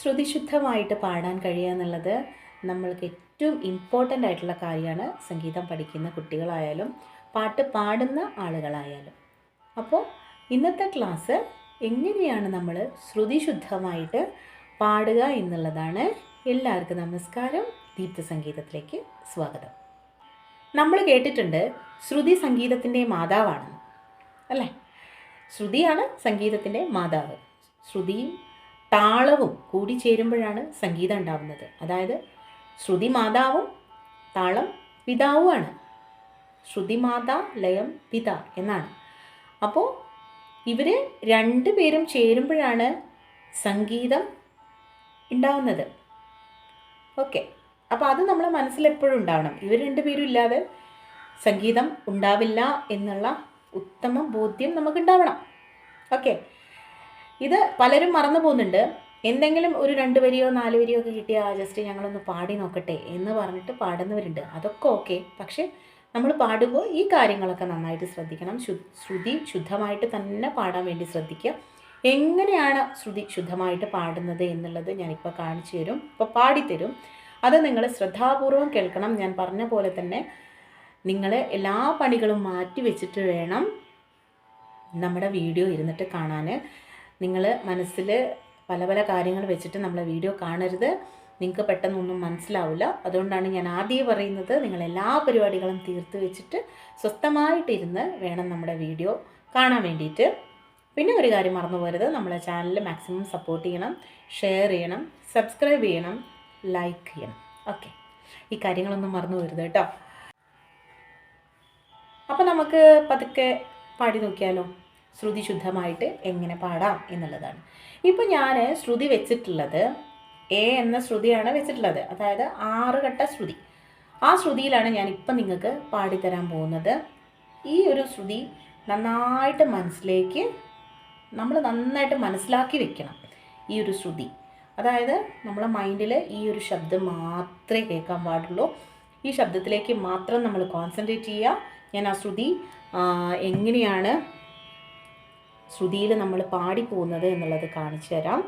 ശ്രുതിശുദ്ധമായിട്ട് പാടാൻ കഴിയുക എന്നുള്ളത് നമ്മൾക്ക് ഏറ്റവും ഇമ്പോർട്ടന്റ് ആയിട്ടുള്ള കാര്യമാണ് സംഗീതം പഠിക്കുന്ന കുട്ടികളായാലും പാട്ട് പാടുന്ന ആളുകളായാലും. അപ്പോൾ ഇന്നത്തെ ക്ലാസ് എങ്ങനെയാണ് നമ്മൾ ശ്രുതിശുദ്ധമായിട്ട് പാടുക എന്നുള്ളതാണ് എല്ലാവർക്കും നമസ്കാരം. ദീപ്ത സംഗീതത്തിലേക്ക് സ്വാഗതം. നമ്മൾ കേട്ടിട്ടുണ്ട് ശ്രുതി സംഗീതത്തിന്റെ മാതാവാണെന്ന് അല്ലേ? ശ്രുതിയാണ് സംഗീതത്തിന്റെ മാതാവ്. ശ്രുതിയും താളവും കൂടി ചേരുമ്പോഴാണ് സംഗീതം ഉണ്ടാവുന്നത്. അതായത് ശ്രുതി മാതാവും താളം പിതാവുമാണ്. ശ്രുതി മാതാ ലയം പിത എന്നാണ്. അപ്പോൾ ഇവർ രണ്ട് പേരും ചേരുമ്പോഴാണ് സംഗീതം ഉണ്ടാവുന്നത്. ഓക്കെ. അപ്പോൾ അത് നമ്മൾ മനസ്സിൽ എപ്പോഴും ഉണ്ടാവണം. ഇവർ രണ്ടുപേരും ഇല്ലാതെ സംഗീതം ഉണ്ടാവില്ല എന്നുള്ള ഉത്തമ ബോധ്യം നമുക്കുണ്ടാവണം ഓക്കെ. ഇത് പലരും മറന്നു പോകുന്നുണ്ട്. എന്തെങ്കിലും ഒരു രണ്ട് വരിയോ നാല് വരിയോ ഒക്കെ കിട്ടിയാൽ ജസ്റ്റ് ഞങ്ങളൊന്ന് പാടി നോക്കട്ടെ എന്ന് പറഞ്ഞിട്ട് പാടുന്നവരുണ്ട്. അതൊക്കെ ഓക്കെ പക്ഷേ നമ്മൾ പാടുമ്പോൾ ഈ കാര്യങ്ങളൊക്കെ നന്നായിട്ട് ശ്രദ്ധിക്കണം. ശ്രുതി ശുദ്ധമായിട്ട് തന്നെ പാടാൻ വേണ്ടി ശ്രദ്ധിക്കുക. എങ്ങനെയാണ് ശ്രുതി ശുദ്ധമായിട്ട് പാടുന്നത് എന്നുള്ളത് ഞാനിപ്പോൾ കാണിച്ചു തരും. ഇപ്പോൾ പാടിത്തരും. അത് നിങ്ങൾ ശ്രദ്ധാപൂർവം കേൾക്കണം. ഞാൻ പറഞ്ഞ പോലെ തന്നെ നിങ്ങൾ എല്ലാ പണികളും മാറ്റി വെച്ചിട്ട് വേണം നമ്മുടെ വീഡിയോ ഇരുന്നിട്ട് കാണാൻ നിങ്ങൾ മനസ്സിൽ പല പല കാര്യങ്ങൾ വെച്ചിട്ട് നമ്മളെ വീഡിയോ കാണരുത്. നിങ്ങൾക്ക് പെട്ടെന്നൊന്നും മനസ്സിലാവില്ല അതുകൊണ്ടാണ് ഞാൻ ആദ്യം പറയുന്നത് നിങ്ങൾ എല്ലാ പരിപാടികളും തീർത്ത് വെച്ചിട്ട് സ്വസ്ഥമായിട്ടിരുന്ന് വേണം നമ്മുടെ വീഡിയോ കാണാൻ വേണ്ടിയിട്ട്. പിന്നെ ഒരു കാര്യം മറന്നു പോകരുത്. നമ്മളെ ചാനൽ മാക്സിമം സപ്പോർട്ട് ചെയ്യണം ഷെയർ ചെയ്യണം സബ്സ്ക്രൈബ് ചെയ്യണം ലൈക്ക് ചെയ്യണം. ഓക്കെ ഈ കാര്യങ്ങളൊന്നും മറന്നു പോരുത് കേട്ടോ. അപ്പോൾ നമുക്ക് പതുക്കെ പാടി നോക്കിയാലോ? ശ്രുതി ശുദ്ധമായിട്ട് എങ്ങനെ പാടാം എന്നുള്ളതാണ്. ഇപ്പോൾ ഞാൻ ശ്രുതി വെച്ചിട്ടുള്ളത് എ എന്ന ശ്രുതിയാണ് വെച്ചിട്ടുള്ളത്. അതായത് ആറ് ഘട്ട ശ്രുതി. ആ ശ്രുതിയിലാണ് ഞാൻ ഇപ്പം നിങ്ങൾക്ക് പാടിത്തരാൻ പോകുന്നത്. ഈ ഒരു ശ്രുതി നന്നായിട്ട് മനസ്സിലേക്ക് നമ്മൾ നന്നായിട്ട് മനസ്സിലാക്കി വെക്കണം ഈ ഒരു ശ്രുതി. അതായത് നമ്മളെ മൈൻഡിൽ ഈ ഒരു ശബ്ദം മാത്രമേ കേൾക്കാൻ പാടുള്ളൂ. ഈ ശബ്ദത്തിലേക്ക് മാത്രം നമ്മൾ കോൺസെൻട്രേറ്റ് ചെയ്യുക. ഞാൻ ആ ശ്രുതി എങ്ങനെയാണ് ശ്രുതിയിൽ നമ്മൾ പാടിപ്പോകുന്നത് എന്നുള്ളത് കാണിച്ചു തരാം.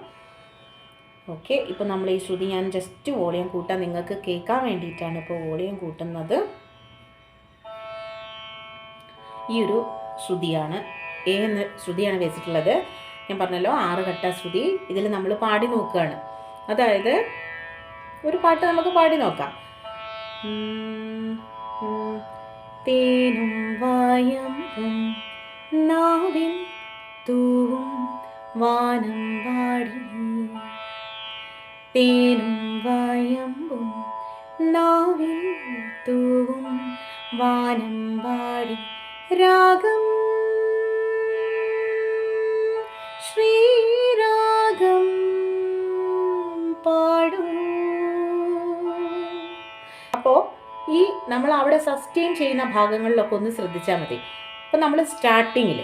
ഓക്കെ ഇപ്പോൾ നമ്മൾ ഈ ശ്രുതി ഞാൻ ജസ്റ്റ് വോളിയം കൂട്ടാൻ നിങ്ങൾക്ക് കേൾക്കാൻ വേണ്ടിയിട്ടാണ് ഇപ്പോൾ വോളിയം കൂട്ടുന്നത്. ഈ ഒരു ശ്രുതിയാണ്. എ എന്ന ശ്രുതിയാണ് വെച്ചിട്ടുള്ളത്. ഞാൻ പറഞ്ഞല്ലോ ആറ് ഘട്ട ശ്രുതി. ഇതിൽ നമ്മൾ പാടി നോക്കുകയാണ്. അതായത് ഒരു പാട്ട് നമുക്ക് പാടി നോക്കാം. തേനും വായം നാവിൻ തൂവും വാനം വാടി തേനും വായമ്പും നാവിൽ തൂവും വാനം വാടി രാഗം ശ്രീരാഗം പാടൂ. അപ്പോൾ ഈ നമ്മൾ അവിടെ സസ്റ്റെയിൻ ചെയ്യുന്ന ഭാഗങ്ങളിലൊക്കെ ഒന്ന് ശ്രദ്ധിച്ചാൽ മതി. അപ്പോൾ നമ്മൾ സ്റ്റാർട്ടിങ്ങിൽ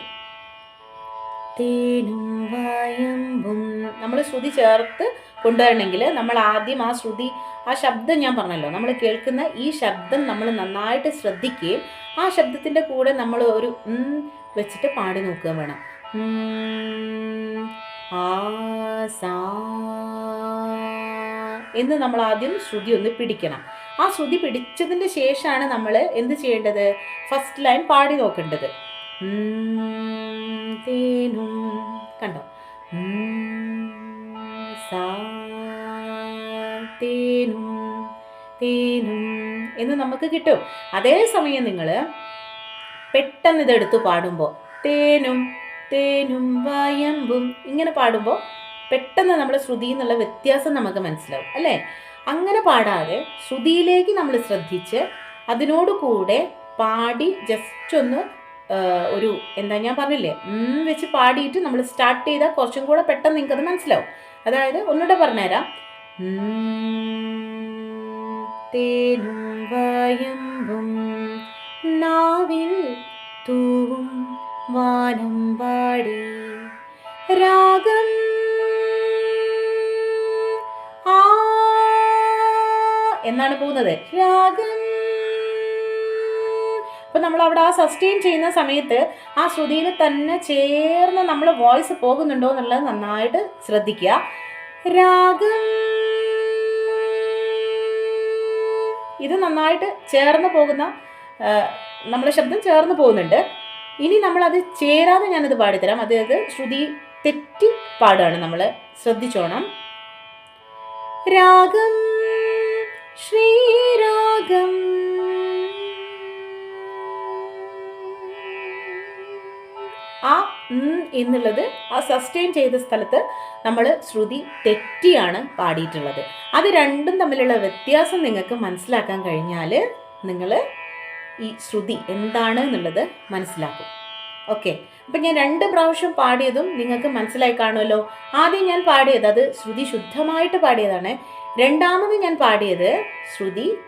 തേനും വായമ്പും. നമ്മൾ ശ്രുതി ചേർത്ത് കൊണ്ടുവരണമെങ്കിൽ നമ്മൾ ആദ്യം ആ ശ്രുതി ആ ശബ്ദം ഞാൻ പറഞ്ഞല്ലോ നമ്മൾ കേൾക്കുന്ന ഈ ശബ്ദം നമ്മൾ നന്നായിട്ട് ശ്രദ്ധിക്കുകയും ആ ശബ്ദത്തിന്റെ കൂടെ നമ്മൾ ഒരു വെച്ചിട്ട് പാടി നോക്കുക വേണം. ആ സാ എന്ന് നമ്മൾ ആദ്യം ശ്രുതി ഒന്ന് പിടിക്കണം. ആ ശ്രുതി പിടിച്ചതിന് ശേഷമാണ് നമ്മൾ എന്ത് ചെയ്യേണ്ടത്? ഫസ്റ്റ് ലൈൻ പാടി നോക്കേണ്ടത്. തേനും. കണ്ടോ? തേനും തേനും. എന്ന് നമുക്ക് കിട്ടും. അതേസമയം നിങ്ങൾ പെട്ടെന്ന് ഇതെടുത്ത് പാടുമ്പോൾ തേനും തേനും വയമ്പും ഇങ്ങനെ പാടുമ്പോൾ പെട്ടെന്ന് നമ്മൾ ശ്രുതി എന്നുള്ള വ്യത്യാസം നമുക്ക് മനസ്സിലാവും അല്ലേ? അങ്ങനെ പാടാതെ ശ്രുതിയിലേക്ക് നമ്മൾ ശ്രദ്ധിച്ച് അതിനോട് കൂടെ പാടി ജസ്റ്റ് ഒന്ന് ഒരു എന്താ ഞാൻ പറഞ്ഞില്ലേ? വെച്ച് പാടിയിട്ട് നമ്മൾ സ്റ്റാർട്ട് ചെയ്താൽ കുറച്ചും കൂടെ പെട്ടെന്ന് നിങ്ങൾക്കത് മനസ്സിലാവും. അതായത് ഒന്നുകൂടെ പറഞ്ഞുതരാം. തേനും വയമ്പും നാവിൽ തൂവും വാനം പാടി. രാഗം എന്നാണ് പോകുന്നത്? രാഗം അപ്പോൾ നമ്മൾ അവിടെ ആ സസ്റ്റെയിൻ ചെയ്യുന്ന സമയത്ത് ആ ശ്രുതിയിൽ തന്നെ ചേർന്ന് നമ്മൾ വോയിസ് പോകുന്നുണ്ടോ എന്നുള്ളത് നന്നായിട്ട് ശ്രദ്ധിക്കുക. രാഗം. ഇത് നന്നായിട്ട് ചേർന്ന് പോകുന്ന നമ്മുടെ ശബ്ദം ചേർന്ന് പോകുന്നുണ്ട്. ഇനി നമ്മളത് ചേരാതെ ഞാനത് പാടിത്തരാം. അതായത് ശ്രുതി തെറ്റി പാടുകയാണ് നമ്മൾ ശ്രദ്ധിച്ചോണം. രാഗം. ശ്രീരാഗം. ആ എന്നുള്ളത് ആ സസ്റ്റെയിൻ ചെയ്ത സ്ഥലത്ത് നമ്മൾ ശ്രുതി തെറ്റിയാണ് പാടിയിട്ടുള്ളത്. അത് രണ്ടും തമ്മിലുള്ള വ്യത്യാസം നിങ്ങൾക്ക് മനസ്സിലാക്കാൻ കഴിഞ്ഞാൽ നിങ്ങൾ ഈ ശ്രുതി എന്താണ് എന്നുള്ളത് മനസ്സിലാക്കും. ഓക്കെ അപ്പം ഞാൻ രണ്ട് പ്രാവശ്യം പാടിയതും നിങ്ങൾക്ക് മനസ്സിലായി കാണുമല്ലോ. ആദ്യം ഞാൻ പാടിയത് അത് ശ്രുതി ശുദ്ധമായിട്ട് പാടിയതാണ്. രണ്ടാമത് ഞാൻ പാടിയത് ശ്രുതി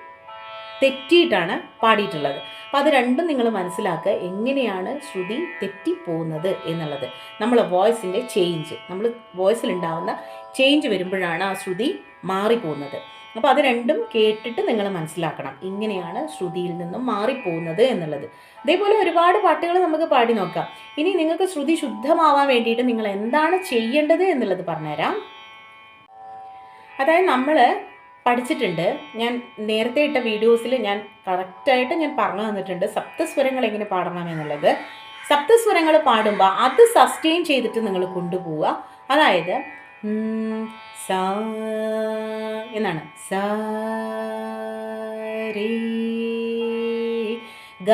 തെറ്റിയിട്ടാണ് പാടിയിട്ടുള്ളത്. അപ്പം അത് രണ്ടും നിങ്ങൾ മനസ്സിലാക്കുക എങ്ങനെയാണ് ശ്രുതി തെറ്റിപ്പോകുന്നത് എന്നുള്ളത്. നമ്മളെ വോയിസിന്റെ ചേഞ്ച് നമ്മൾ വോയിസിലുണ്ടാവുന്ന ചേഞ്ച് വരുമ്പോഴാണ് ആ ശ്രുതി മാറിപ്പോകുന്നത്. അപ്പോൾ അത് രണ്ടും കേട്ടിട്ട് നിങ്ങൾ മനസ്സിലാക്കണം ഇങ്ങനെയാണ് ശ്രുതിയിൽ നിന്നും മാറിപ്പോകുന്നത് എന്നുള്ളത്. അതേപോലെ ഒരുപാട് പാട്ടുകൾ നമുക്ക് പാടി നോക്കാം. ഇനി നിങ്ങൾക്ക് ശ്രുതി ശുദ്ധമാവാൻ വേണ്ടിയിട്ട് നിങ്ങൾ എന്താണ് ചെയ്യേണ്ടത് എന്നുള്ളത് പറഞ്ഞുതരാം. അതായത് നമ്മൾ പഠിച്ചിട്ടുണ്ട്. ഞാൻ നേരത്തെ ഇട്ട വീഡിയോസിൽ ഞാൻ കറക്റ്റായിട്ട് ഞാൻ പറഞ്ഞു തന്നിട്ടുണ്ട് സപ്തസ്വരങ്ങൾ എങ്ങനെ പാടണം എന്നുള്ളത്. സപ്തസ്വരങ്ങൾ പാടുമ്പോൾ അത് സസ്റ്റെയിൻ ചെയ്തിട്ട് നിങ്ങൾ കൊണ്ടുപോവുക. അതായത് സ എന്നാണ്. സ രേ ഗ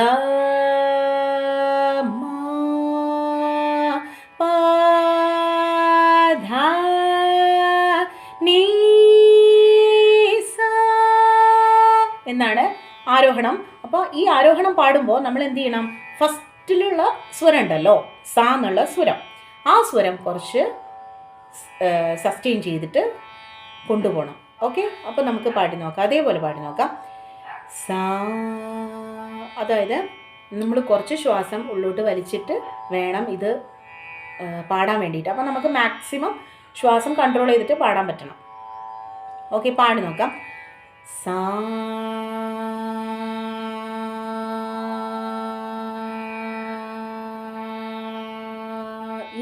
ആരോഹണം. അപ്പോൾ ഈ ആരോഹണം പാടുമ്പോൾ നമ്മൾ എന്ത് ചെയ്യണം? ഫസ്റ്റിലുള്ള സ്വരം ഉണ്ടല്ലോ സ എന്നുള്ള സ്വരം. ആ സ്വരം കുറച്ച് സസ്റ്റെയിൻ ചെയ്തിട്ട് കൊണ്ടുപോകണം. ഓക്കെ? അപ്പോൾ നമുക്ക് പാടി നോക്കാം. അതേപോലെ പാടി നോക്കാം. സാ അതായത് നമ്മൾ കുറച്ച് ശ്വാസം ഉള്ളോട്ട് വലിച്ചിട്ട് വേണം ഇത് പാടാൻ വേണ്ടിയിട്ട്. അപ്പോൾ നമുക്ക് മാക്സിമം ശ്വാസം കൺട്രോൾ ചെയ്തിട്ട് പാടാൻ പറ്റണം. ഓക്കെ? പാടി നോക്കാം.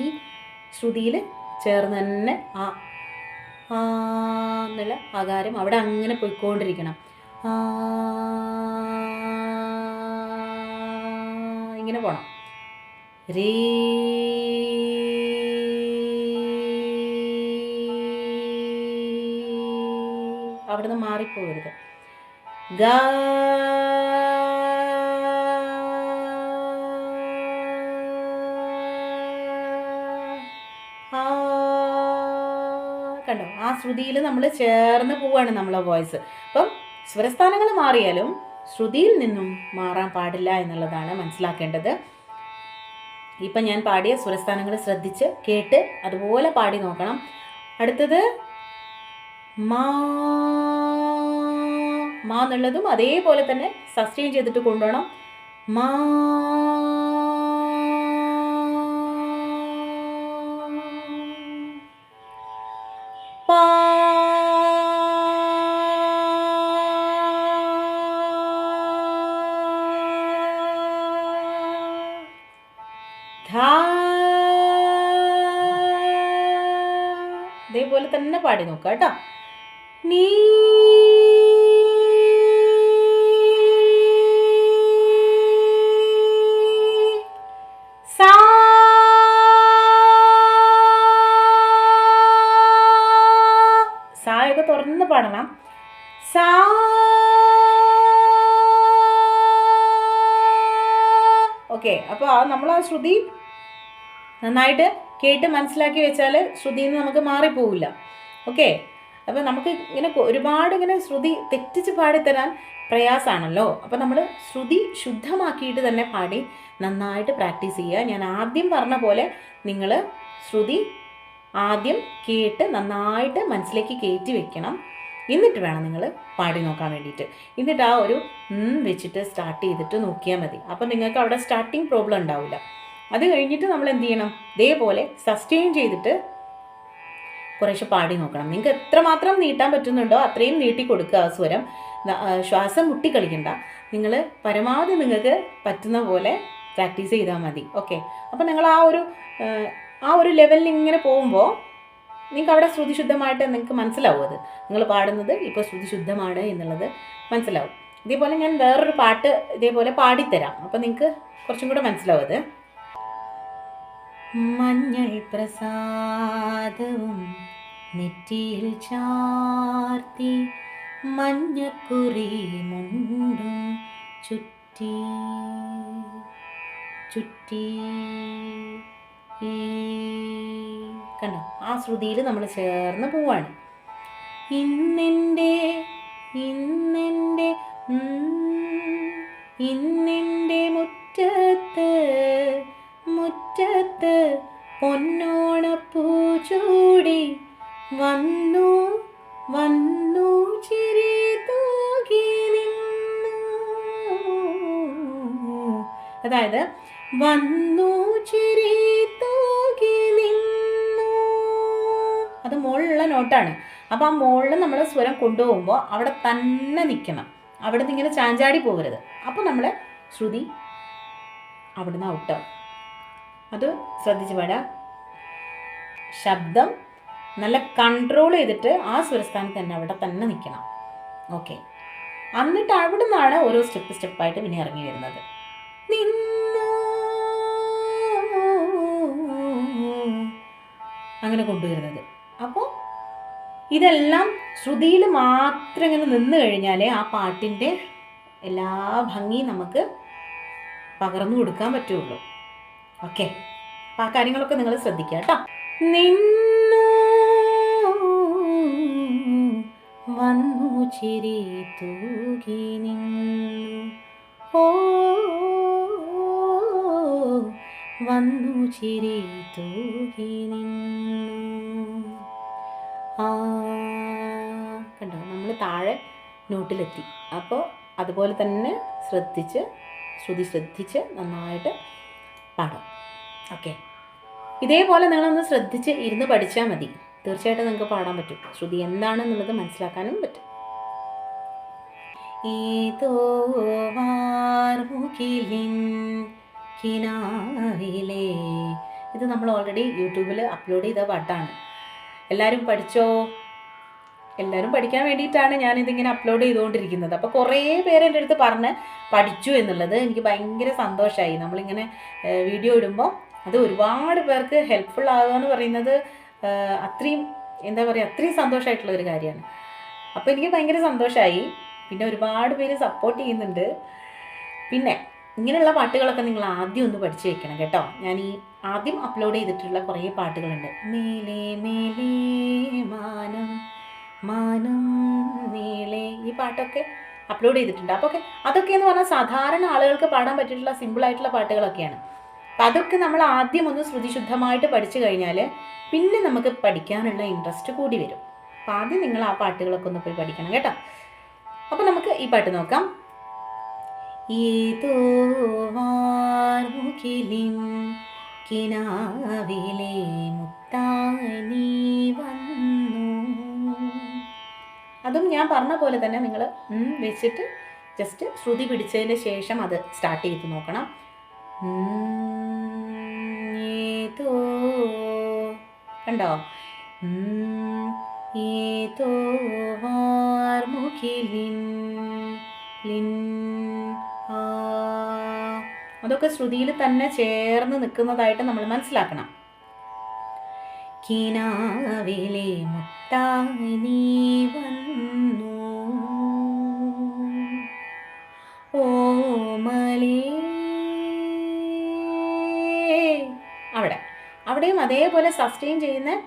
ഈ ശ്രുതിയിൽ ചേർന്ന് തന്നെ ആ ആ എന്നുള്ള ആകാരം അവിടെ അങ്ങനെ പോയിക്കൊണ്ടിരിക്കണം. ആ ഇങ്ങനെ പോണം. രേ അവിടുന്ന് മാറിപ്പോകരുത്. കണ്ടോ? ആ ശ്രുതിയിൽ നമ്മൾ ചേർന്ന് പോവാണ് നമ്മളെ വോയിസ്. അപ്പം സ്വരസ്ഥാനങ്ങൾ മാറിയാലും ശ്രുതിയിൽ നിന്നും മാറാൻ പാടില്ല എന്നുള്ളതാണ് മനസ്സിലാക്കേണ്ടത്. ഇപ്പം ഞാൻ പാടിയ സ്വരസ്ഥാനങ്ങൾ ശ്രദ്ധിച്ച് കേട്ട് അതുപോലെ പാടി നോക്കണം. അടുത്തത് മാ മാ എന്നുള്ളതും അതേപോലെ തന്നെ സസ്റ്റെയിൻ ചെയ്തിട്ട് കൊണ്ടുപോകണം. മാ ഇതേപോലെ തന്നെ പാടി നോക്കുക കേട്ടോ. നീ ഓക്കെ അപ്പോൾ ആ നമ്മൾ ആ ശ്രുതി നന്നായിട്ട് കേട്ട് മനസ്സിലാക്കി വെച്ചാൽ ശ്രുതിയിൽ നിന്ന് നമുക്ക് മാറിപ്പോവില്ല. ഓക്കെ അപ്പോൾ നമുക്ക് ഇങ്ങനെ ഒരുപാട് ഇങ്ങനെ ശ്രുതി തെറ്റിച്ച് പാടിത്തരാൻ പ്രയാസമാണല്ലോ അപ്പോൾ നമ്മൾ ശ്രുതി ശുദ്ധമാക്കിയിട്ട് തന്നെ പാടി നന്നായിട്ട് പ്രാക്ടീസ് ചെയ്യുക. ഞാൻ ആദ്യം പറഞ്ഞ പോലെ നിങ്ങൾ ശ്രുതി ആദ്യം കേട്ട് നന്നായിട്ട് മനസ്സിലേക്ക് കയറ്റി വെക്കണം. എന്നിട്ട് വേണം നിങ്ങൾ പാടി നോക്കാൻ വേണ്ടിയിട്ട്. എന്നിട്ട് ആ ഒരു വെച്ചിട്ട് സ്റ്റാർട്ട് ചെയ്തിട്ട് നോക്കിയാൽ മതി. അപ്പോൾ നിങ്ങൾക്ക് അവിടെ സ്റ്റാർട്ടിങ് പ്രോബ്ലം ഉണ്ടാവില്ല. അത് കഴിഞ്ഞിട്ട് നമ്മൾ എന്ത് ചെയ്യണം? ഇതേപോലെ സസ്റ്റെയിൻ ചെയ്തിട്ട് കുറേശ്ശെ പാടി നോക്കണം. നിങ്ങൾക്ക് എത്രമാത്രം നീട്ടാൻ പറ്റുന്നുണ്ടോ അത്രയും നീട്ടി കൊടുക്കുക ആ സ്വരം. ശ്വാസം മുട്ടിക്കളിക്കണ്ട. നിങ്ങൾ പരമാവധി നിങ്ങൾക്ക് പറ്റുന്ന പോലെ പ്രാക്ടീസ് ചെയ്താൽ മതി. ഓക്കെ അപ്പോൾ നിങ്ങൾ ആ ഒരു ആ ഒരു ലെവലിൽ ഇങ്ങനെ പോകുമ്പോൾ നിങ്ങൾക്ക് അവിടെ ശ്രുതി ശുദ്ധമായിട്ട് നിങ്ങൾക്ക് മനസ്സിലാവും അത്. നിങ്ങൾ പാടുന്നത് ഇപ്പോൾ ശ്രുതി ശുദ്ധമാണ് എന്നുള്ളത് മനസ്സിലാവും. ഇതേപോലെ ഞാൻ വേറൊരു പാട്ട് ഇതേപോലെ പാടിത്തരാം. അപ്പോൾ നിങ്ങൾക്ക് കുറച്ചും കൂടെ മനസ്സിലാവും അത്. മഞ്ഞൾ പ്രസാദവും നെറ്റിയിൽ ചാർത്തി മഞ്ഞക്കുറി മുണ്ടും ചുറ്റി ചുറ്റി. ഈ കണ്ടോ? ആ ശ്രുതിയിൽ നമ്മൾ ചേർന്ന് പോവാണ്. ഇന്നെന്റെ ഇന്നെന്റെ ഇന്നെന്റെ മുറ്റത്ത് മുറ്റത്ത് പൊന്നോണപ്പൂ ചൂടി വന്നു വന്നു ചിരി തൂകി നിന്നു. അതായത് വന്നു ചിരി നിന്നു അത് മുകളിലുള്ള നോട്ടാണ്. അപ്പോൾ ആ മുകളിൽ നമ്മൾ സ്വരം കൊണ്ടുപോകുമ്പോൾ അവിടെ തന്നെ നിൽക്കണം അവിടെ നിന്ന് ഇങ്ങനെ ചാഞ്ചാടി പോകരുത്. അപ്പോൾ നമ്മൾ ശ്രുതി അവിടുന്ന് ഔട്ടാവും അത് ശ്രദ്ധിച്ച് പാടാം ശബ്ദം നല്ല കൺട്രോൾ ചെയ്തിട്ട് ആ സ്വരസ്ഥാനത്ത് തന്നെ അവിടെ തന്നെ നിൽക്കണം ഓക്കെ എന്നിട്ട് അവിടെ നിന്നാണ് ഓരോ സ്റ്റെപ്പ് സ്റ്റെപ്പായിട്ട് പിന്നെ ഇറങ്ങി വരുന്നത്. അങ്ങനെ കൊണ്ടുവരുന്നത്. അപ്പോൾ ഇതെല്ലാം ശ്രുതിയിൽ മാത്രം ഇങ്ങനെ നിന്ന് കഴിഞ്ഞാലേ ആ പാട്ടിന്റെ എല്ലാ ഭംഗിയും നമുക്ക് പകർന്നു കൊടുക്കാൻ പറ്റുള്ളൂ. ഓക്കെ. അപ്പം ആ കാര്യങ്ങളൊക്കെ നിങ്ങൾ ശ്രദ്ധിക്കുക കേട്ടോ. നിന്നു വന്നു ചിരി തൂകി നിന്നു. ഓ വന്നു ചിരി തൂകി നിന്നു. കണ്ടോ? നമ്മൾ താഴെ നോട്ടിലെത്തി. അപ്പോൾ അതുപോലെ തന്നെ ശ്രദ്ധിച്ച് ശ്രുതി ശ്രദ്ധിച്ച് നന്നായിട്ട് പാടാം. ഓക്കെ. ഇതേപോലെ നിങ്ങളൊന്ന് ശ്രദ്ധിച്ച് ഇരുന്ന് പഠിച്ചാൽ മതി. തീർച്ചയായിട്ടും നിങ്ങൾക്ക് പാടാൻ പറ്റും. ശ്രുതി എന്താണെന്നുള്ളത് മനസ്സിലാക്കാനും പറ്റും. ഏതോ വാർമുകിലിൻ ഇത് നമ്മൾ ഓൾറെഡി യൂട്യൂബിൽ അപ്ലോഡ് ചെയ്ത പാട്ടാണ്. എല്ലാവരും പഠിച്ചോ? എല്ലാവരും പഠിക്കാൻ വേണ്ടിയിട്ടാണ് ഞാനിതിങ്ങനെ അപ്ലോഡ് ചെയ്തുകൊണ്ടിരിക്കുന്നത്. അപ്പോൾ കുറേ പേര് എന്റെ അടുത്ത് പറഞ്ഞ് പഠിച്ചു എന്നുള്ളത് എനിക്ക് ഭയങ്കര സന്തോഷമായി നമ്മളിങ്ങനെ വീഡിയോ ഇടുമ്പോൾ അത് ഒരുപാട് പേർക്ക് ഹെൽപ്ഫുൾ ആകുക എന്ന് പറയുന്നത് അത്രയും എന്താ പറയുക അത്രയും സന്തോഷമായിട്ടുള്ള ഒരു കാര്യമാണ്. അപ്പോൾ എനിക്ക് ഭയങ്കര സന്തോഷമായി പിന്നെ ഒരുപാട് പേര് സപ്പോർട്ട് ചെയ്യുന്നുണ്ട്. പിന്നെ ഇങ്ങനെയുള്ള പാട്ടുകളൊക്കെ നിങ്ങൾ ആദ്യം ഒന്ന് പഠിച്ചു വെക്കണം കേട്ടോ. ഞാൻ ഈ ആദ്യം അപ്ലോഡ് ചെയ്തിട്ടുള്ള കുറേ പാട്ടുകളുണ്ട്. മേലേ മേലേ മാനം മാനം നീളേ ഈ പാട്ടൊക്കെ അപ്ലോഡ് ചെയ്തിട്ടുണ്ട്. അപ്പോൾ ഒക്കെ അതൊക്കെ എന്ന് പറഞ്ഞാൽ സാധാരണ ആളുകൾക്ക് പാടാൻ പറ്റിയിട്ടുള്ള സിമ്പിളായിട്ടുള്ള പാട്ടുകളൊക്കെയാണ്. അപ്പം അതൊക്കെ നമ്മൾ ആദ്യം ഒന്ന് ശ്രുതിശുദ്ധമായിട്ട് പഠിച്ചു കഴിഞ്ഞാൽ പിന്നെ നമുക്ക് പഠിക്കാനുള്ള ഇൻട്രസ്റ്റ് കൂടി വരും. അപ്പം ആദ്യം നിങ്ങൾ ആ പാട്ടുകളൊക്കെ ഒന്ന് പോയി പഠിക്കണം കേട്ടോ. അപ്പം നമുക്ക് ഈ പാട്ട് നോക്കാം. ഏതോ വാർമുകിലിൻ കിനാവിലെ മുത്താനി വന്നു. അതും ഞാൻ പറഞ്ഞ പോലെ തന്നെ നിങ്ങൾ വെച്ചിട്ട് ജസ്റ്റ് ശ്രുതി പിടിച്ചതിന് ശേഷം അത് സ്റ്റാർട്ട് ചെയ്ത് നോക്കണം. കണ്ടോ? ഏതോ വാർമുകിലിൻ ലിൻ അതൊക്കെ ശ്രുതിയിൽ തന്നെ ചേർന്ന് നിൽക്കുന്നതായിട്ട് നമ്മൾ മനസ്സിലാക്കണം. കിനാവിലെ മുത്തായി നീ വന്നു. ഓമലേ അവിടെ. അവിടെയും അതേപോലെ സസ്റ്റെയിൻ ചെയ്യുന്ന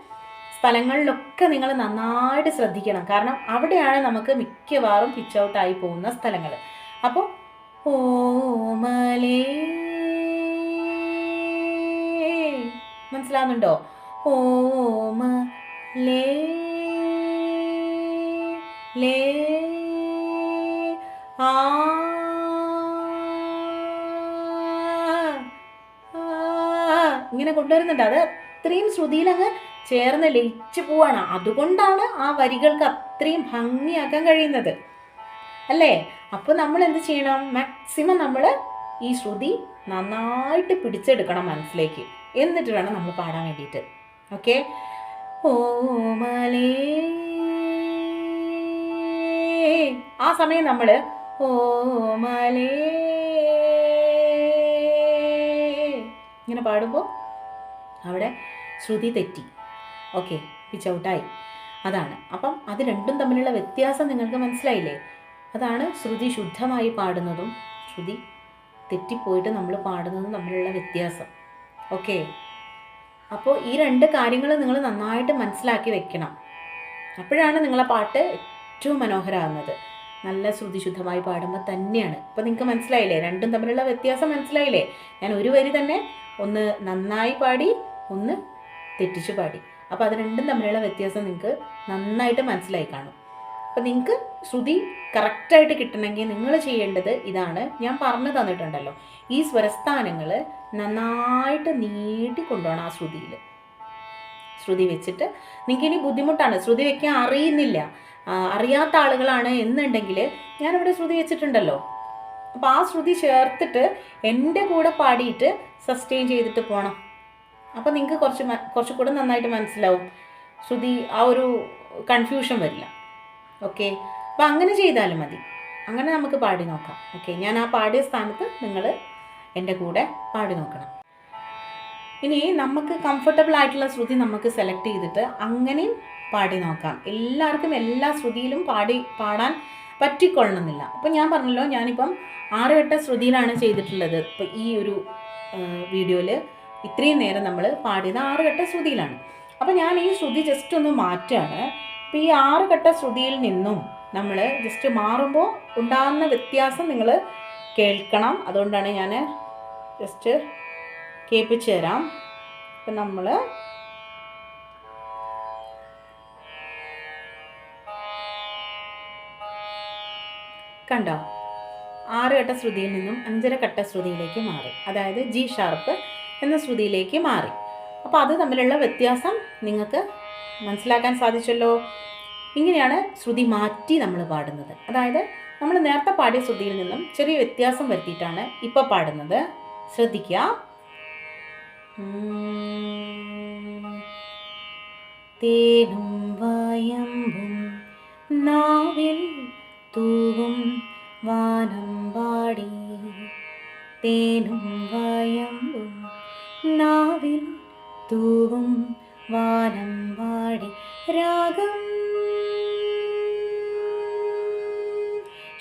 സ്ഥലങ്ങളിലൊക്കെ നിങ്ങൾ നന്നായിട്ട് ശ്രദ്ധിക്കണം. കാരണം അവിടെയാണ് നമുക്ക് മിക്കവാറും പിച്ച് ഔട്ടായി പോകുന്ന സ്ഥലങ്ങൾ. അപ്പോൾ ഓമലേ മനസ്സിലാവുന്നുണ്ടോ? ഓമ ലേ ലേ. ആ. ഇങ്ങനെ കൊണ്ടുവരുന്നുണ്ട്. അത് അത്രയും ശ്രുതിയിൽ അങ്ങ് ചേർന്ന് ലയിച്ചു പോവാണ്. അതുകൊണ്ടാണ് ആ വരികൾക്ക് അത്രയും ഭംഗിയാക്കാൻ കഴിയുന്നത്. അല്ലേ? അപ്പോൾ നമ്മൾ എന്ത് ചെയ്യണം? മാക്സിമം നമ്മൾ ഈ ശ്രുതി നന്നായിട്ട് പിടിച്ചെടുക്കണം മനസ്സിലേക്ക്. എന്നിട്ട് വേണം നമ്മൾ പാടാൻ വേണ്ടിയിട്ട്. ഓക്കെ ഓമലേ. ആ സമയം നമ്മൾ ഓമലേ. ഇങ്ങനെ പാടുമ്പോൾ അവിടെ ശ്രുതി തെറ്റി. ഓക്കെ പിച്ച് ഔട്ടായി അതാണ്. അപ്പം അത് രണ്ടും തമ്മിലുള്ള വ്യത്യാസം നിങ്ങൾക്ക് മനസ്സിലായില്ലേ? അതാണ് ശ്രുതി ശുദ്ധമായി പാടുന്നതും. ശ്രുതി തെറ്റിപ്പോയിട്ട് നമ്മൾ പാടുന്നതും തമ്മിലുള്ള വ്യത്യാസം. ഓക്കെ? അപ്പോൾ ഈ രണ്ട് കാര്യങ്ങൾ നിങ്ങൾ നന്നായിട്ട് മനസ്സിലാക്കി വെക്കണം. അപ്പോഴാണ് നിങ്ങളെ പാട്ട് ഏറ്റവും മനോഹരമാകുന്നത് നല്ല ശ്രുതി ശുദ്ധമായി പാടുമ്പോൾ തന്നെയാണ്. ഇപ്പോൾ നിങ്ങൾക്ക് മനസ്സിലായില്ലേ? രണ്ടും തമ്മിലുള്ള വ്യത്യാസം മനസ്സിലായില്ലേ? ഞാൻ ഒരു വരി തന്നെ ഒന്ന് നന്നായി പാടി ഒന്ന് തെറ്റിച്ച് പാടി. അപ്പോൾ അത് രണ്ടും തമ്മിലുള്ള വ്യത്യാസം നിങ്ങൾക്ക് നന്നായിട്ട് മനസ്സിലായി കാണും. അപ്പോൾ നിങ്ങൾക്ക് ശ്രുതി കറക്റ്റായിട്ട് കിട്ടണമെങ്കിൽ നിങ്ങൾ ചെയ്യേണ്ടത് ഇതാണ്. ഞാൻ പറഞ്ഞു തന്നിട്ടുണ്ടല്ലോ. ഈ സ്വരസ്ഥാനങ്ങൾ നന്നായിട്ട് നീട്ടി കൊണ്ടുപോകണം ആ ശ്രുതിയിൽ ശ്രുതി വെച്ചിട്ട് നിങ്ങൾക്ക് ഇനി ബുദ്ധിമുട്ടാണ്. ശ്രുതി വെക്കാൻ അറിയുന്നില്ല. അറിയാത്ത ആളുകളാണ് എന്നുണ്ടെങ്കിൽ ഞാനിവിടെ ശ്രുതി വെച്ചിട്ടുണ്ടല്ലോ. അപ്പോൾ ആ ശ്രുതി ചേർത്തിട്ട് എന്റെ കൂടെ പാടിയിട്ട് സസ്റ്റെയിൻ ചെയ്തിട്ട് പോകണം അപ്പോൾ നിങ്ങൾക്ക് കുറച്ച് കുറച്ചുകൂടെ നന്നായിട്ട് മനസ്സിലാവും. ശ്രുതി ആ ഒരു കൺഫ്യൂഷൻ വരില്ല. ഓക്കെ? അപ്പോൾ അങ്ങനെ ചെയ്താലും മതി. അങ്ങനെ നമുക്ക് പാടി നോക്കാം. ഓക്കെ? ഞാൻ ആ പാടിയ സ്ഥാനത്ത് നിങ്ങൾ എന്റെ കൂടെ പാടി നോക്കണം. ഇനി നമുക്ക് കംഫർട്ടബിൾ ആയിട്ടുള്ള ശ്രുതി നമുക്ക് സെലക്ട് ചെയ്തിട്ട് അങ്ങനെയും പാടി നോക്കാം. എല്ലാവർക്കും എല്ലാ ശ്രുതിയിലും പാടി പാടാൻ പറ്റിക്കൊള്ളണമെന്നില്ല. അപ്പം ഞാൻ പറഞ്ഞല്ലോ ഞാനിപ്പം ആറ് വട്ട ശ്രുതിയിലാണ് ചെയ്തിട്ടുള്ളത്. ഇപ്പം ഈ ഒരു വീഡിയോയിൽ ഇത്രയും നേരം നമ്മൾ പാടിയത് ആറ് ഘട്ട ശ്രുതിയിലാണ്. അപ്പോൾ ഞാൻ ഈ ശ്രുതി ജസ്റ്റ് ഒന്ന് മാറ്റുകയാണ് അപ്പോൾ ഈ ആറ് ഘട്ട ശ്രുതിയിൽ നിന്നും നമ്മൾ ജസ്റ്റ് മാറുമ്പോൾ ഉണ്ടാകുന്ന വ്യത്യാസം നിങ്ങൾ കേൾക്കണം. അതുകൊണ്ടാണ് ഞാൻ ജസ്റ്റ് കേൾപ്പിച്ച് തരാം. അപ്പം നമ്മൾ കണ്ടോ? ആറ് ഘട്ട ശ്രുതിയിൽ നിന്നും അഞ്ചര ഘട്ട ശ്രുതിയിലേക്ക് മാറി. അതായത് ജി ഷാർപ്പ് എന്ന ശ്രുതിയിലേക്ക് മാറി. അപ്പോൾ അത് തമ്മിലുള്ള വ്യത്യാസം നിങ്ങൾക്ക് മനസ്സിലാക്കാൻ സാധിച്ചല്ലോ. ഇങ്ങനെയാണ് ശ്രുതി മാറ്റി നമ്മൾ പാടുന്നത്. അതായത് നമ്മൾ നേരത്തെ പാടിയ ശ്രുതിയിൽ നിന്നും ചെറിയ വ്യത്യാസം വരുത്തിയിട്ടാണ് ഇപ്പോൾ പാടുന്നത്. ശ്രദ്ധിക്കുക. തേനും നാവിൽ വാനം പാടി. തേനും വയമ്പും നാവിൽ തൂവും വാനം വാടി രാഗം.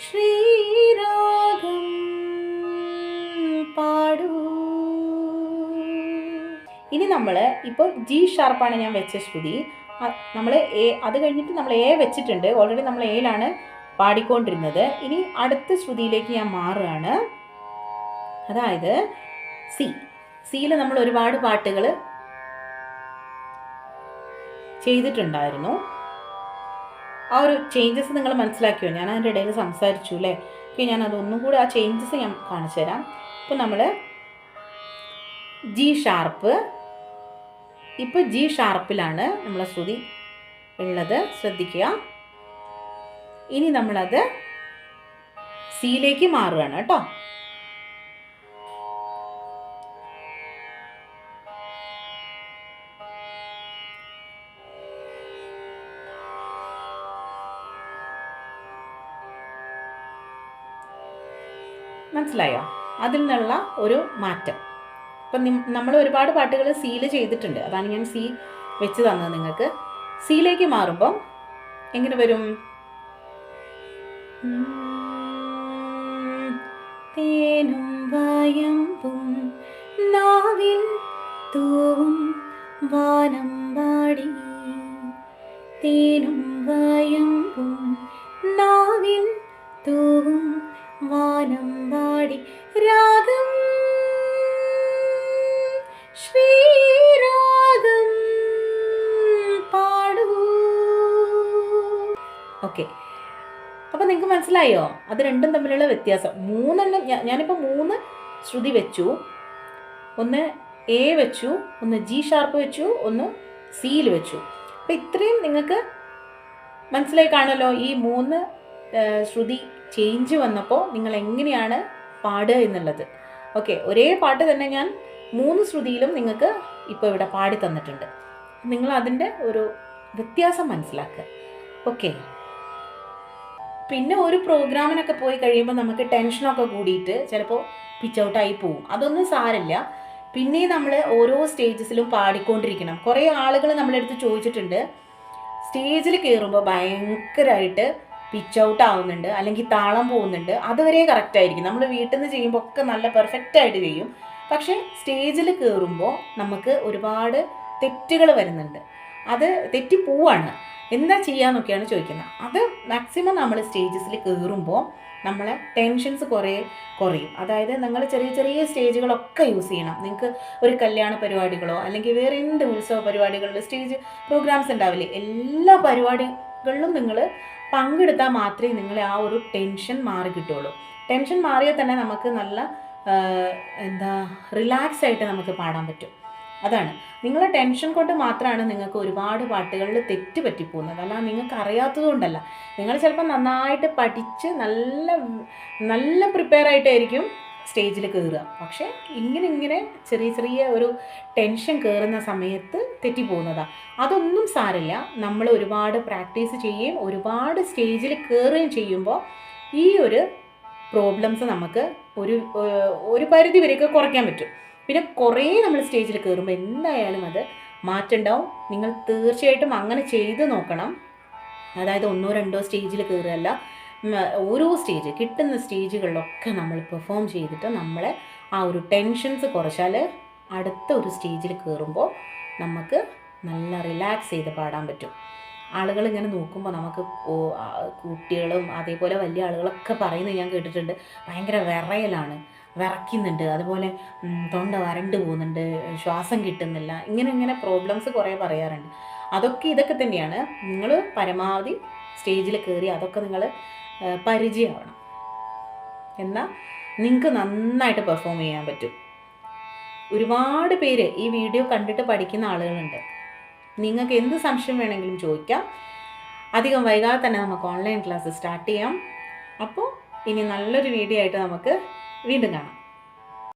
ശ്രീരാഗം പാടൂ. ഇനി നമ്മൾ ഇപ്പോൾ ജി ഷാർപ്പാണ് ഞാൻ വെച്ച ശ്രുതി. നമ്മൾ എ അത് കഴിഞ്ഞിട്ട് നമ്മൾ എ വെച്ചിട്ടുണ്ട്. ഓൾറെഡി നമ്മൾ എയിലാണ് പാടിക്കൊണ്ടിരുന്നത്. ഇനി അടുത്ത ശ്രുതിയിലേക്ക് ഞാൻ മാറുകയാണ്. അതായത് സി. സിയിൽ നമ്മൾ ഒരുപാട് പാട്ടുകൾ ചെയ്തിട്ടുണ്ടായിരുന്നു. ആ ഒരു ചേഞ്ചസ് നിങ്ങൾ മനസ്സിലാക്കിയോ? ഞാൻ അതിന്റെ ഇടയിൽ സംസാരിച്ചു അല്ലേ? ഓക്കെ ഞാൻ അതൊന്നും കൂടി ആ ചേഞ്ചസ് ഞാൻ കാണിച്ചു തരാം. അപ്പോൾ നമ്മൾ ജി ഷാർപ്പ് ഇപ്പോൾ ജി ഷാർപ്പിലാണ് നമ്മളെ ശ്രുതി ഉള്ളത്. ശ്രദ്ധിക്കുക. ഇനി നമ്മളത് സിയിലേക്ക് മാറുകയാണ് കേട്ടോ. മനസ്സിലായോ? അതിൽ നിന്നുള്ള ഒരു മാറ്റം. ഇപ്പം നമ്മൾ ഒരുപാട് പാട്ടുകൾ സീൽ ചെയ്തിട്ടുണ്ട്. അതാണ് ഞാൻ സി വെച്ച് തന്നത് നിങ്ങൾക്ക്. സീലേക്ക് മാറുമ്പം എങ്ങനെ വരും? തേനും വയമ്പും നാവിൽ തൂവും വാനം പാടി. തേനും വയമ്പും നാവിൽ തൂവും വാനം പാടി രാഗം. ശ്രീരാഗം പാടൂ. ഓക്കെ. അപ്പോൾ നിങ്ങൾക്ക് മനസ്സിലായോ? അത് രണ്ടും തമ്മിലുള്ള വ്യത്യാസം. മൂന്നെണ്ണം ഞാനിപ്പോ മൂന്ന് ശ്രുതി വെച്ചു. ഒന്ന് എ വെച്ചു ഒന്ന് ജി ഷാർപ്പ് വെച്ചു ഒന്ന് സിയിൽ വെച്ചു. അപ്പോൾ ഇത്രയും നിങ്ങൾക്ക് മനസ്സിലായി കാണുമല്ലോ ഈ മൂന്ന് ശ്രുതി ചേഞ്ച് വന്നപ്പോൾ നിങ്ങൾ എങ്ങനെയാണ് പാടുക എന്നുള്ളത്. ഓക്കെ ഒരേ പാട്ട് തന്നെ ഞാൻ മൂന്ന് ശ്രുതിയിലും നിങ്ങൾക്ക് ഇപ്പോൾ ഇവിടെ പാടി തന്നിട്ടുണ്ട്. നിങ്ങൾ അതിന്റെ ഒരു വ്യത്യാസം മനസ്സിലാക്കുക. ഓക്കെ പിന്നെ ഒരു പ്രോഗ്രാമിനൊക്കെ പോയി കഴിയുമ്പോൾ നമുക്ക് ടെൻഷനൊക്കെ കൂടിയിട്ട് ചിലപ്പോൾ പിച്ച് ഔട്ടായി പോവും. അതൊന്നും സാരമില്ല. പിന്നെ നമ്മൾ ഓരോ സ്റ്റേജസിലും പാടിക്കൊണ്ടിരിക്കണം. കുറേ ആളുകൾ നമ്മളെടുത്ത് ചോദിച്ചിട്ടുണ്ട്. സ്റ്റേജിൽ കയറുമ്പോൾ ഭയങ്കരമായിട്ട് പിച്ച് ഔട്ട് ആവുന്നുണ്ട് അല്ലെങ്കിൽ താളം പോകുന്നുണ്ട് അതുവരെ കറക്റ്റ് ആയിരിക്കും. നമ്മൾ വീട്ടിൽ നിന്ന് ചെയ്യുമ്പോൾ ഒക്കെ നല്ല പെർഫെക്റ്റ് ആയിട്ട് ചെയ്യും. പക്ഷേ സ്റ്റേജിൽ കയറുമ്പോൾ നമുക്ക് ഒരുപാട് തെറ്റുകൾ വരുന്നുണ്ട്. അത് തെറ്റിപ്പോവാണ് എന്താ ചെയ്യാന്നൊക്കെയാണ് ചോദിക്കുന്നത്. അത് മാക്സിമം നമ്മൾ സ്റ്റേജസിൽ കയറുമ്പോൾ നമ്മളെ ടെൻഷൻസ് കുറേ കുറയും. അതായത് നിങ്ങൾ ചെറിയ ചെറിയ സ്റ്റേജുകളൊക്കെ യൂസ് ചെയ്യണം. നിങ്ങൾക്ക് ഒരു കല്യാണ പരിപാടികളോ അല്ലെങ്കിൽ വേറെ എന്ത് ഉത്സവ പരിപാടികളിലോ സ്റ്റേജ് പ്രോഗ്രാംസ് ഉണ്ടാവില്ലേ? എല്ലാ പരിപാടികളിലും നിങ്ങൾ പങ്കെടുത്താൽ മാത്രമേ നിങ്ങളെ ആ ഒരു ടെൻഷൻ മാറി കിട്ടുള്ളൂ ടെൻഷൻ മാറിയാൽ തന്നെ നമുക്ക് നല്ല എന്താ റിലാക്സ് ആയിട്ട് നമുക്ക് പാടാൻ പറ്റും. അതാണ്. നിങ്ങളെ ടെൻഷൻ കൊണ്ട് മാത്രമാണ് നിങ്ങൾക്ക് ഒരുപാട് പാട്ടുകളിൽ തെറ്റ് പറ്റിപ്പോകുന്നത്. അല്ല നിങ്ങൾക്ക് അറിയാത്തത് കൊണ്ടല്ല. നിങ്ങൾ ചിലപ്പോൾ നന്നായിട്ട് പഠിച്ച് നല്ല നല്ല പ്രിപ്പയർ ആയിട്ടായിരിക്കും സ്റ്റേജിൽ കയറുക പക്ഷേ ഇങ്ങനെ ഇങ്ങനെ ചെറിയ ചെറിയ ഒരു ടെൻഷൻ കയറുന്ന സമയത്ത് തെറ്റിപ്പോകുന്നതാണ് അതൊന്നും സാരില്ല. നമ്മൾ ഒരുപാട് പ്രാക്ടീസ് ചെയ്യുകയും ഒരുപാട് സ്റ്റേജിൽ കയറുകയും ചെയ്യുമ്പോൾ ഈ ഒരു പ്രോബ്ലംസ് നമുക്ക് ഒരു ഒരു പരിധി വരെയൊക്കെ കുറയ്ക്കാൻ പറ്റും. പിന്നെ കുറേ നമ്മൾ സ്റ്റേജിൽ കയറുമ്പോൾ എന്തായാലും അത് മാറ്റുണ്ടാവും. നിങ്ങൾ തീർച്ചയായിട്ടും അങ്ങനെ ചെയ്ത് നോക്കണം. അതായത് ഒന്നോ രണ്ടോ സ്റ്റേജിൽ കയറുകയല്ല ഓരോ സ്റ്റേജ് കിട്ടുന്ന സ്റ്റേജുകളിലൊക്കെ നമ്മൾ പെർഫോം ചെയ്തിട്ട് നമ്മളെ ആ ഒരു ടെൻഷൻസ് കുറച്ചാൽ അടുത്ത ഒരു സ്റ്റേജിൽ കയറുമ്പോൾ നമുക്ക് നല്ല റിലാക്സ് ചെയ്ത് പാടാൻ പറ്റും. ആളുകൾ ഇങ്ങനെ നോക്കുമ്പോൾ നമുക്ക് കുട്ടികളും അതേപോലെ വലിയ ആളുകളൊക്കെ പറയുന്നത് ഞാൻ കേട്ടിട്ടുണ്ട്. ഭയങ്കര വിറയലാണ്. വിറയ്ക്കുന്നുണ്ട്. അതുപോലെ തൊണ്ട വരണ്ട് പോകുന്നുണ്ട്. ശ്വാസം കിട്ടുന്നില്ല. ഇങ്ങനെ ഇങ്ങനെ പ്രോബ്ലംസ് കുറേ പറയാറുണ്ട്. അതൊക്കെ ഇതൊക്കെ തന്നെയാണ്. നിങ്ങൾ പരമാവധി സ്റ്റേജിൽ കയറി അതൊക്കെ നിങ്ങൾ പരിചയമാവണം. എന്നാൽ നിങ്ങൾക്ക് നന്നായിട്ട് പെർഫോം ചെയ്യാൻ പറ്റും. ഒരുപാട് പേര് ഈ വീഡിയോ കണ്ടിട്ട് പഠിക്കുന്ന ആളുകളുണ്ട്. നിങ്ങൾക്ക് എന്ത് സംശയം വേണമെങ്കിലും ചോദിക്കാം. അധികം വൈകാതെ തന്നെ നമുക്ക് ഓൺലൈൻ ക്ലാസ് സ്റ്റാർട്ട് ചെയ്യാം. അപ്പോൾ ഇനി നല്ലൊരു വീഡിയോ ആയിട്ട് നമുക്ക് വീണ്ടും കാണാം.